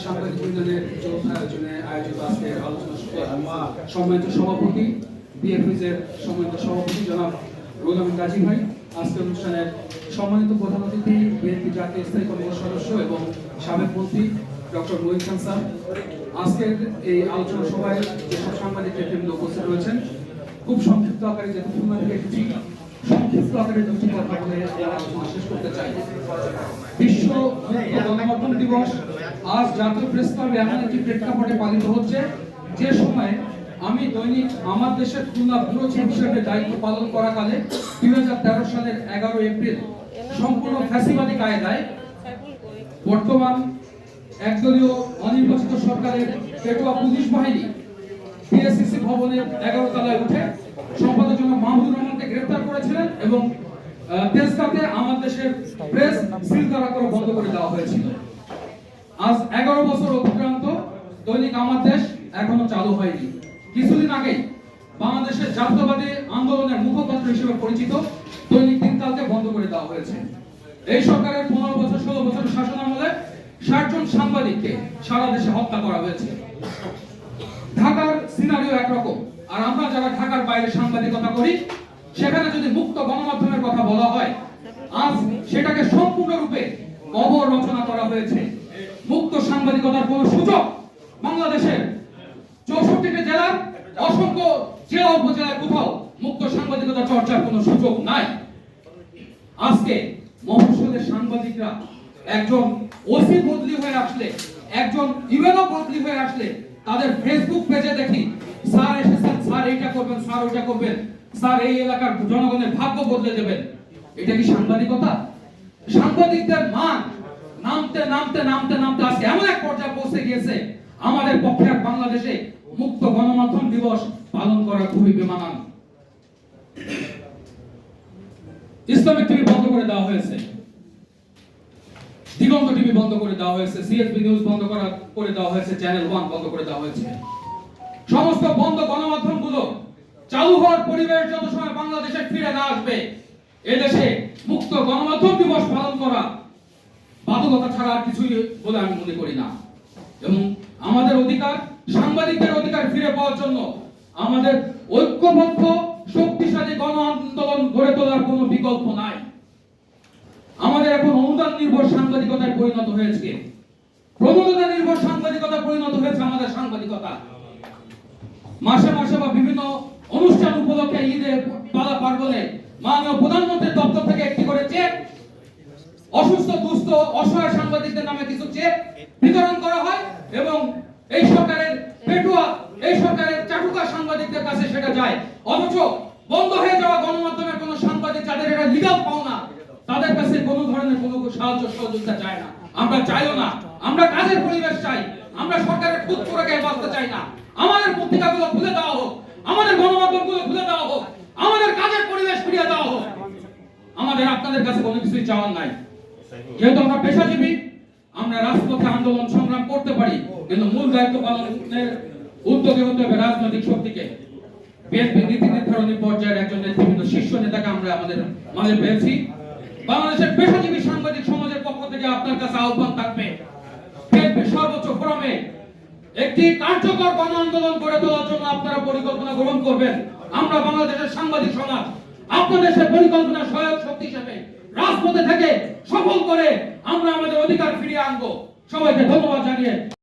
সাংবাদিক আয়োজিত আজকের আলোচনা সম্মানিত সভাপতি সম্মানিত সভাপতি জনাব গাজী ভাই। আজকের অনুষ্ঠানের সম্মানিত প্রধান অতিথি, বিএনপি জাতীয় স্থায়ী কমিটির সদস্য এবং সাবেক মন্ত্রী ডক্টর মহিত খান স্যার। আজকের এই আলোচনা সভায় যেসব সাংবাদিক উপস্থিত রয়েছেন, খুব সংক্ষিপ্ত আকারে যেহেতু খুলনা থেকে আমি দৈনিক আমার দেশের খুলনা ব্যুরো চিফ হিসেবে দায়িত্ব পালন করাকালে দুই হাজার তেরো সালের এগারো এপ্রিল সম্পূর্ণ ফ্যাসিবাদী কায়দায় বর্তমান একদলীয় অনির্বাচিত সরকারের পেটোয়া পুলিশ বাহিনী পিএসসিসি ভবনের এগারো তলায় উঠে সম্পাদক মাহমুদুর করেছিলেন এবং আহ, তেজগাঁতে আমার দেশের প্রেস সিল করা করে বন্ধ করে দেওয়া হয়েছিল। আজ এগারো বছর অতিক্রান্ত দৈনিক আমার দেশ এখনও চালু হয়নি। কিছুদিন আগেই বাংলাদেশের জাতীয়বাদী আন্দোলনের মুখপাত্র হিসেবে পরিচিত দৈনিক দিনকালকে বন্ধ করে দেওয়া হয়েছে। এই সরকারের পনেরো বছর ষোলো বছর শাসন আমলে ষাট জন সাংবাদিককে সারা দেশে হত্যা করা হয়েছে। ঢাকার সিনারিও একরকম। আর আমরা যারা ঢাকার বাইরে সাংবাদিকতা করি সেখানে যদি মুক্ত গণমাধ্যমের কথা বলা হয় আজ সেটাকে সম্পূর্ণরূপে কবর রচনা করা হয়েছে। মুক্ত সাংবাদিকতার কোন সুযোগ বাংলাদেশের চৌষট্টিটি জেলার অসংখ্য জেলা উপজেলায় কোথাও মুক্ত সাংবাদিকতা চর্চার কোনো সুযোগ নাই। আজকে মফস্বলের সাংবাদিকরা একজন ওসি বদলি হয়ে আসলে, একজন ইউএনও বদলি হয়ে আসলে, তাদের ফেসবুক পেজে দেখি, স্যার এসেছেন, স্যার এইটা করবেন, স্যার ওইটা করবেন, স্যার এই এলাকার জনগণের ভাগ্য বদলে দেবেন। এটা কি সাংবাদিকতা? সাংবাদিকদের মান নামতে নামতে নামতে নামতে আজকে এমন এক পর্যায়ে পৌঁছে গিয়েছে, আমাদের পক্ষে বাংলাদেশে মুক্ত গণমাধ্যম দিবস পালন করা খুবই বেমানান। ইসলামিক টিভি বন্ধ করে দেওয়া হয়েছে। দিগন্ত টিভি বন্ধ করে দেওয়া হয়েছে। নিউজ বন্ধ করা, করে দেওয়া হয়েছে। চ্যানেল ওয়ান বন্ধ করে দেওয়া হয়েছে। সমস্ত বন্ধ গণমাধ্যমগুলো চালু হওয়ার পরিবেশ যত সময় বাংলাদেশে ফিরে না আসবে এদেশে মুক্ত গণমাধ্যম দিবস পালন করা বাধ্যকতা ছাড়া আর কিছুই বলে আমি মনে করি না। এবং আমাদের অধিকার, সাংবাদিকদের অধিকার ফিরে পাওয়ার জন্য আমাদের ঐক্যবদ্ধ, শক্তিশালী গণ আন্দোলন গড়ে তোলার কোনো বিকল্প নাই। আমাদের এখন অনুদান নির্ভর সাংবাদিকতায় পরিণত হয়েছে। প্রবণতা নির্ভর মাননীয় প্রধানমন্ত্রীর দপ্তর থেকে একটি করে চেক, অসুস্থ, দুস্থ, অসহায় সাংবাদিকদের নামে কিছু চেক বিতরণ করা হয় এবং এই সরকারের পেটুয়া, এই সরকারের চাটুকা সাংবাদিকদের কাছে সেটা যায়। অথচ বন্ধ হয়ে যাওয়া গণমাধ্যমের কোনো সাংবাদিক যাদের এটা লিগাল পাওনা তাদের কাছে কোনো ধরনের কোনো সাহায্য সহযোগিতা চায় না। আমরা চাইও না। আমরা কাজের পরিবেশ চাই। আমরা সরকারের খুদ করে বাঁচতে চাই না। আমাদের পত্রিকাগুলো খুলে দেওয়া হোক। আমাদের গণমাধ্যমগুলো খুলে দেওয়া হোক। আমাদের কাজের পরিবেশ ফিরিয়ে দেওয়া হোক। আমাদের আপনাদের কাছে কোনো কিছুই চাওয়ার নাই। যেহেতু আমরা পেশাজীবী, আমরা রাজপথে আন্দোলন সংগ্রাম করতে পারি, কিন্তু মূল দায়িত্ব পালনের উদ্যোগে হতে হবে রাজনৈতিক শক্তিকে। বিএনপি নীতি নির্ধারণী পর্যায়ের একজন নেতৃবৃন্দ, শীর্ষ নেতাকে আমরা আমাদের মাঝে পেয়েছি। বাংলাদেশের পেশাজীবী সাংবাদিক সমাজের পক্ষ থেকে আপনার কাছে আহ্বান থাকবে। বিএনপির সর্বোচ্চ ফোরামে একটি কার্যকর গণ আন্দোলন গড়ে তোলার জন্য আপনারা পরিকল্পনা গ্রহণ করবেন। আমরা বাংলাদেশের সাংবাদিক সমাজ, আপনাদের সে পরিকল্পনা সহায়ক শক্তি হিসেবে রাজপথে থেকে সফল করে আমরা আমাদের অধিকার ফিরিয়ে আনব। সবাইকে ধন্যবাদ জানিয়ে